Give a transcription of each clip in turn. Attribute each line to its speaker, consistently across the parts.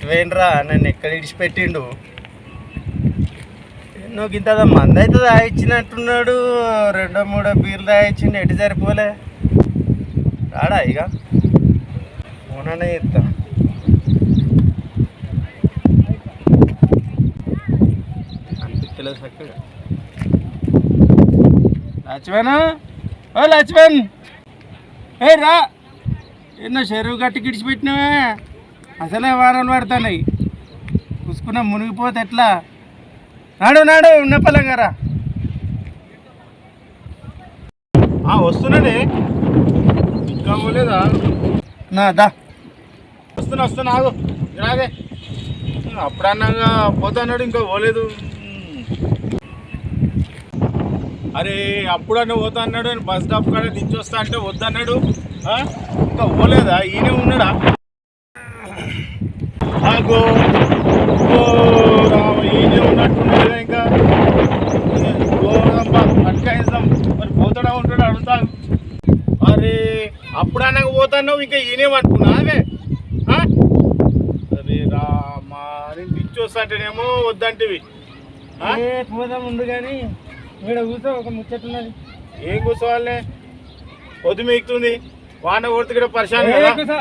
Speaker 1: ఎటు నన్ను ఎక్కడ ఇడిచిపెట్టిండు నువ్వు ఇంత మంది అయితే తాగిచ్చినట్టున్నాడు. రెండో మూడో బీర్లు తాగిచ్చిండు. ఎటు సరిపోలే? రాడా ఇక? అవుననే చెప్తా. అనిపించలేదు చక్కగా లక్ష్మణ్? ఓ లక్ష్మణ్! ఏ రా! ఎన్నో చెరువు గట్టి గిడిచిపెట్టినవే అసలే వారం పడుతున్నాయి. చూసుకున్నా మునిగిపోతే ఎట్లా? నాడు నాడు ఉన్న పలంగారా
Speaker 2: వస్తున్నాడు ఇంకా పోలేదా?
Speaker 1: నా దా.
Speaker 2: వస్తున్నా వస్తున్నా ఆగు. రాగే అప్పుడన్నాగా పోతాన్నాడు ఇంకా పోలేదు. అరే అప్పుడన్నా పోతా అన్నాడు బస్ స్టాప్ కాడ దించి వస్తా అంటే వద్దన్నాడు. ఇంకా పోలేదా? ఈయనే ఉన్నాడా? రామ, ఈయనే ఉన్నట్టున్నాడు ఇంకా. పోదాంపా, అట్కాయిస్తాం మరి పోతాడా ఉంటాడా అడుగుతా. అరే అప్పుడన్నా పోతాన్నావు ఇంకా ఈయనేమనుకున్నా అవే? అరే రామా నేను అంటేనేమో వద్దంటివి.
Speaker 1: పోదాం ముందు కానీ ఇక్కడ కూర్చో ఒక ముచ్చట్టున్నది
Speaker 2: ఏం కూర్చోవాలే? పొద్దు మీకుతుంది వాన కొడితే కూడా పరిశాన్ కదా.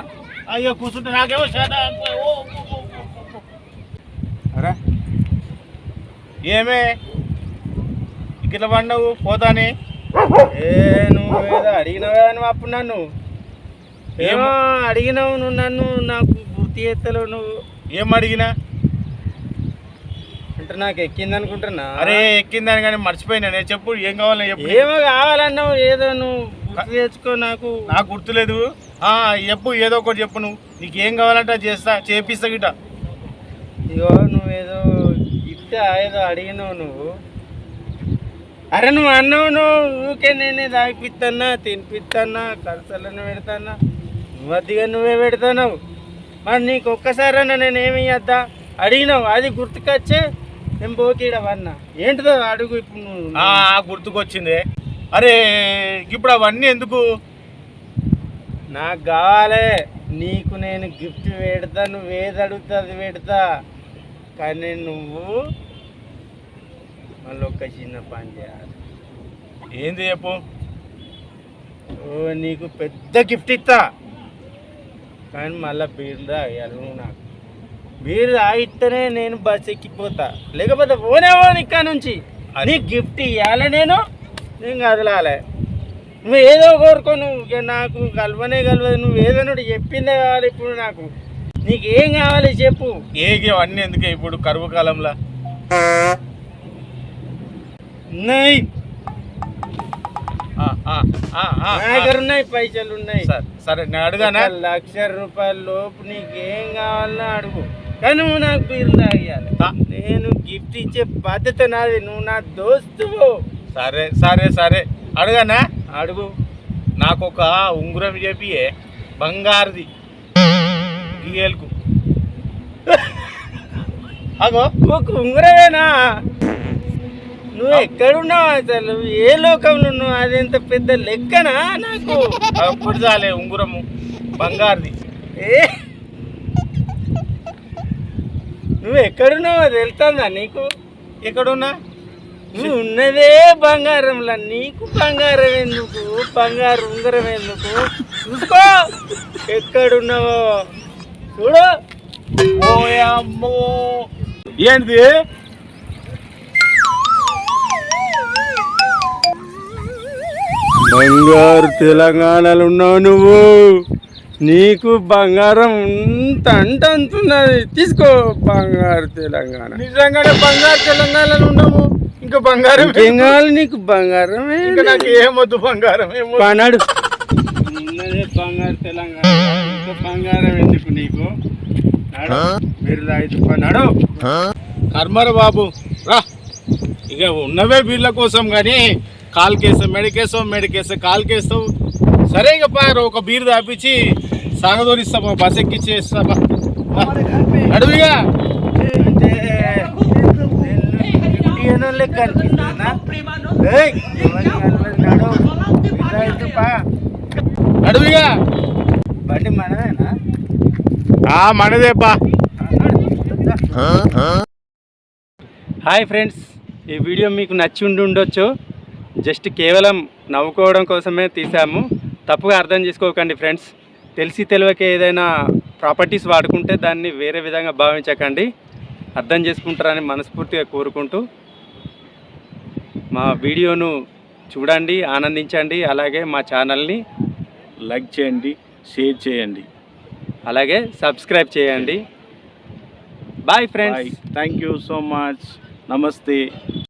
Speaker 2: అయ్యో కూర్చుంటే నాకేమో అరే. ఏమే? ఇట్లా పడినావు పోతానే?
Speaker 1: ఏ నువ్వు ఏదో అడిగినావా అని అప్పుడు నన్ను. ఏమో అడిగినావు నువ్వు నన్ను నాకు గుర్తు చేస్తలేవు నువ్వు.
Speaker 2: ఏం అడిగినా?
Speaker 1: అంటే నాకు ఎక్కింది అనుకుంటున్నా.
Speaker 2: అరే ఎక్కిందని కానీ మర్చిపోయినా నేను చెప్పు ఏం కావాలి చెప్పు.
Speaker 1: ఏమో కావాలన్నావు ఏదో నువ్వు గుర్తు తెచ్చుకో నాకు
Speaker 2: నాకు గుర్తులేదు. ఆ, చెప్పు ఏదో ఒకటి చెప్పు నువ్వు. నీకు ఏం కావాలంటే చేస్తా చేపిస్తా గిట
Speaker 1: ఇగో నువ్వేదో గిఫ్ట్ ఏదో అడిగినావు నువ్వు. అరే నువ్వు అన్నావు నువ్వు ఊకే నేనే తాగిపిస్తానా తినిపిస్తానా ఖర్చులను పెడతానా నువ్వు అదిగా నువ్వే పెడతావు మరి నీకు ఒక్కసారైనా నేను ఏమి ఇద్దా అడిగినావు అది గుర్తుకొచ్చే నేను పోకీడవన్నా ఏంటిదో అడుగు ఇప్పుడు నువ్వు.
Speaker 2: ఆ, గుర్తుకొచ్చింది. అరే ఇప్పుడు అవన్నీ ఎందుకు?
Speaker 1: నాకు కావాలి. నీకు నేను గిఫ్ట్ పెడతా నువ్వు ఏది అడుగుతా అది పెడతా. కానీ నువ్వు మళ్ళీ ఒక చిన్న పని చేయాలి.
Speaker 2: ఏంది చెప్పు?
Speaker 1: ఓ నీకు పెద్ద గిఫ్ట్ ఇస్తా. కానీ మళ్ళీ బీర్లు తాగాలి నువ్వు నాకు. బీర్ తాగిస్తేనే నేను బస్ ఎక్కిపోతా. లేకపోతే పోనేవో ఇక్కడ నుంచి నీకు గిఫ్ట్ ఇవ్వాలి నేను. నేను కదలాలి నువ్వు ఏదో కోరుకో నువ్వు ఇక నాకు కలవనే కలవదు. నువ్వు ఏదో చెప్పిందే కావాలి ఇప్పుడు నాకు. నీకు ఏం కావాలి చెప్పు.
Speaker 2: ఏగి అవన్నీ ఎందుకే ఇప్పుడు కరువు కాలంలో?
Speaker 1: ఉన్నాయి. నా దగ్గర ఉన్నాయి పైసలు ఉన్నాయి
Speaker 2: సరే సరే నేను అడుగానా
Speaker 1: లక్ష రూపాయల లోపు నీకు ఏం కావాలన్నా అడుగు. కానీ నువ్వు నాకు బీర్లు తాగియాలి. నేను గిఫ్ట్ ఇచ్చే బాధ్యత నాది. నువ్వు నా దోస్తువు.
Speaker 2: సరే సరే సరే. అడుగానా
Speaker 1: అడుగు.
Speaker 2: నాకు ఒక ఉంగురం చెప్పియే. బంగారుది. గీయలకు. అగో.
Speaker 1: ఒక ఉంగరమేనా? నువ్వు ఎక్కడున్నావు అసలు? ఏ లోకంలో ఉన్నావు? అది ఎంత పెద్ద లెక్కనా నాకు?
Speaker 2: అప్పుడు చాలే ఉంగురము. బంగారుది.
Speaker 1: ఏ? నువ్వు ఎక్కడున్నావు అది వెళ్తుందా నీకు?
Speaker 2: ఎక్కడున్నా?
Speaker 1: నువ్వు ఉన్నదే బంగారంలా నీకు బంగారం ఎందుకు? బంగారు ఉంగరం ఎందుకు? చూసుకో ఎక్కడున్నావో? చూడు.
Speaker 2: ఓయమ్మో ఏంటిది
Speaker 1: బంగారు తెలంగాణలో ఉన్నావు నువ్వు. నీకు బంగారం అంత అంట అంటున్నది. తీసుకో బంగారు తెలంగాణ.
Speaker 2: నిజంగానే బంగారు తెలంగాణలో ఉన్నాము. ఇంకా బంగారం
Speaker 1: ఏం కావాలి నీకు? బంగారమే
Speaker 2: ఇంకా నాకు ఏమొద్దు బంగారం ఏమొద్దు
Speaker 1: పనాడు. ఉన్నదే బంగారు తెలంగాణ. ఇంకా బంగారం ఎందుకు నీకు? నాడు. మీరు తాగితే పన్నాడు
Speaker 2: కర్మర బాబు రా. ఇక ఉన్నవే వీళ్ళ కోసం కానీ కాలుకేస్తావు మెడకేస్తావు మెడకేస్తావు కాలుకేస్తావు సరే ఇక పారు ఒక బీరు దాపించి సాగదోరిస్తామా బస్ ఎక్కిచ్చేస్తామా అడవిగా
Speaker 1: అంటే లెక్క.
Speaker 2: అడవిగా
Speaker 1: బండి మనదేనా?
Speaker 2: ఆ మనదే బా
Speaker 1: ఆ, హాయ్ ఫ్రెండ్స్ ఈ వీడియో మీకు నచ్చి ఉండి ఉండొచ్చు. జస్ట్ కేవలం నవ్వుకోవడం కోసమే తీసాము తప్పుగా అర్థం చేసుకోకండి ఫ్రెండ్స్. తెలిసి తెలియక ఏదైనా ప్రాపర్టీస్ వాడుకుంటే దాన్ని వేరే విధంగా భావించకండి. అర్థం చేసుకుంటారని మనస్ఫూర్తిగా కోరుకుంటూ మా వీడియోను చూడండి ఆనందించండి అలాగే మా ఛానల్ని
Speaker 2: లైక్ చేయండి షేర్ చేయండి.
Speaker 1: అలాగే సబ్స్క్రైబ్ చేయండి. Bye friends
Speaker 2: thank you so much నమస్తే